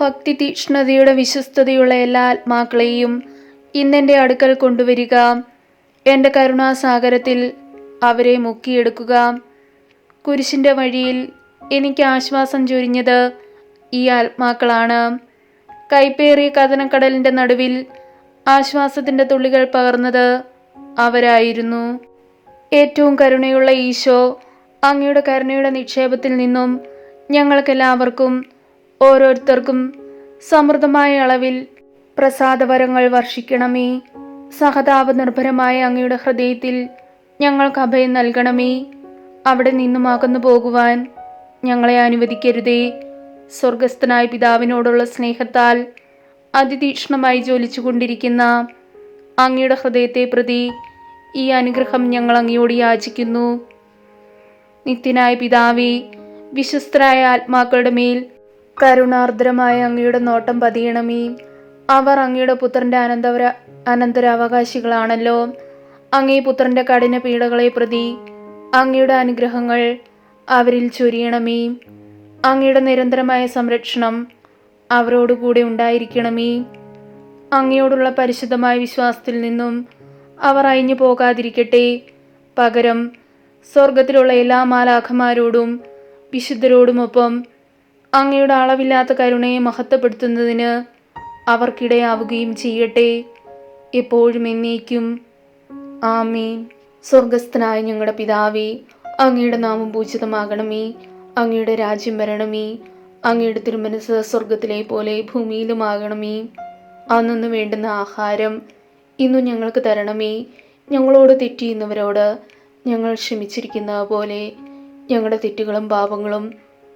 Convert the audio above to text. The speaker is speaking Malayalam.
ഭക്തി തീക്ഷ്ണതയുടെ വിശ്വസ്തതയുള്ള എല്ലാ ആത്മാക്കളെയും ഇന്നെന്റെ അടുക്കൽ കൊണ്ടുവരിക. എന്റെ കരുണാസാഗരത്തിൽ അവരെ മുക്കിയെടുക്കുക. കുരിശിന്റെ വഴിയിൽ എനിക്ക് ആശ്വാസം ചൊരിഞ്ഞത് ഈ ആത്മാക്കളാണ്. കൈപ്പേറിയ കഥനക്കടലിന്റെ നടുവിൽ ആശ്വാസത്തിന്റെ തുള്ളികൾ പകർന്നത് അവരായിരുന്നു. ഏറ്റവും കരുണയുള്ള ഈശോ അങ്ങയുടെ കരുണയുടെ നിക്ഷേപത്തിൽ നിന്നും ഞങ്ങൾക്കെല്ലാവർക്കും ഓരോരുത്തർക്കും സമൃദ്ധമായ അളവിൽ പ്രസാദവരങ്ങൾ വർഷിക്കണമേ. സഹതാപ നിർഭരമായ അങ്ങയുടെ ഹൃദയത്തിൽ ഞങ്ങൾക്ക് അഭയം നൽകണമേ. അവിടെ നിന്നും അകന്നു പോകുവാൻ ഞങ്ങളെ അനുവദിക്കരുതേ. സ്വർഗസ്ഥനായ പിതാവിനോടുള്ള സ്നേഹത്താൽ അതിതീക്ഷ്ണമായി ജോലിച്ചുകൊണ്ടിരിക്കുന്ന അങ്ങയുടെ ഹൃദയത്തെ പ്രതി ഈ അനുഗ്രഹം ഞങ്ങൾ അങ്ങയോട് യാചിക്കുന്നു. നിത്യനായ പിതാവേ വിശ്വസ്തരായ ആത്മാക്കളുടെ മേൽ കരുണാർദ്രമായ അങ്ങയുടെ നോട്ടം പതിയണമേ. അവർ അങ്ങയുടെ പുത്രന്റെ അനന്തര അനന്തരാവകാശികളാണല്ലോ. അങ്ങേ പുത്രന്റെ കഠിന പീഡകളെ പ്രതി അങ്ങയുടെ അനുഗ്രഹങ്ങൾ അവരിൽ ചൊരിയണമേ. അങ്ങയുടെ നിരന്തരമായ സംരക്ഷണം അവരോടുകൂടെ ഉണ്ടായിരിക്കണമേ. അങ്ങയോടുള്ള പരിശുദ്ധമായ വിശ്വാസത്തിൽ നിന്നും അവർ അയഞ്ഞു പോകാതിരിക്കട്ടെ. പകരം സ്വർഗത്തിലുള്ള എല്ലാ മാലാഖമാരോടും വിശുദ്ധരോടുമൊപ്പം അങ്ങയുടെ അളവില്ലാത്ത കരുണയെ മഹത്വപ്പെടുത്തുന്നതിന് അവർക്കിടയാവുകയും ചെയ്യട്ടെ. എപ്പോഴും എന്നേക്കും. ആമീൻ. സ്വർഗസ്ഥനായ ഞങ്ങളുടെ പിതാവേ അങ്ങയുടെ നാമം പൂജിതമാകണമേ. അങ്ങയുടെ രാജ്യം വരണമേ. അങ്ങയുടെ തിരുമനസ് സ്വർഗത്തിലെ പോലെ ഭൂമിയിലുമാകണമേ. അന്നു വേണ്ടുന്ന ആഹാരം ഇന്നു ഞങ്ങൾക്ക് തരണമേ. ഞങ്ങളോട് തെറ്റിയുന്നവരോട് ഞങ്ങൾ ക്ഷമിച്ചിരിക്കുന്ന പോലെ ഞങ്ങളുടെ തെറ്റുകളും പാപങ്ങളും